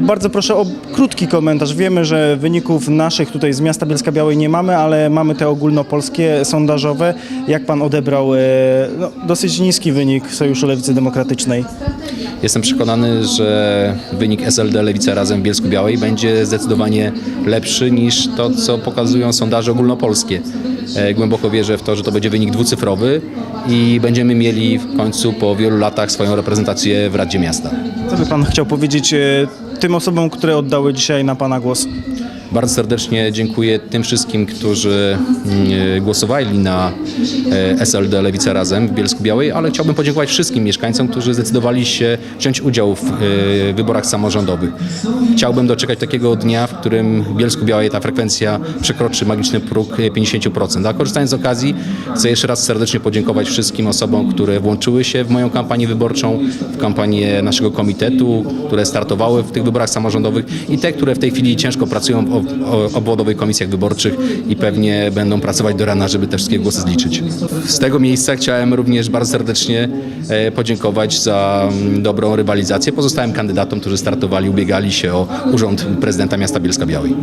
bardzo proszę o krótki komentarz. Wiemy, że wyników naszych tutaj z miasta Bielska Białej nie mamy, ale mamy te ogólnopolskie, sondażowe. Jak pan odebrał e, no, dosyć niski wynik Sojuszu Lewicy Demokratycznej? Jestem przekonany, że wynik SLD Lewica Razem w Bielsku Białej będzie zdecydowanie lepszy niż to, co pokazują sondaże ogólnopolskie. E, Głęboko wierzę w to, że to będzie wynik dwucyfrowy i będziemy mieli w końcu po wielu latach swoją reprezentację w Radzie Miasta. Co by pan chciał powiedzieć e, tym osobom, które oddały dzisiaj na pana głos? Bardzo serdecznie dziękuję tym wszystkim, którzy mm, głosowali na e, SLD Lewica Razem w Bielsku Białej, ale chciałbym podziękować wszystkim mieszkańcom, którzy zdecydowali się wziąć udział w e, wyborach samorządowych. Chciałbym doczekać takiego dnia, w którym w Bielsku Białej ta frekwencja przekroczy magiczny próg 50%. A korzystając z okazji, chcę jeszcze raz serdecznie podziękować wszystkim osobom, które włączyły się w moją kampanię wyborczą, w kampanię naszego komitetu, które startowały w tych wyborach samorządowych i te, które w tej chwili ciężko pracują w obwodowych komisjach wyborczych i pewnie będą pracować do rana, żeby te wszystkie głosy zliczyć. Z tego miejsca chciałem również bardzo serdecznie e, podziękować za mm, dobrą rywalizację pozostałym kandydatom, którzy startowali, ubiegali się o urząd prezydenta miasta Bielska Białej.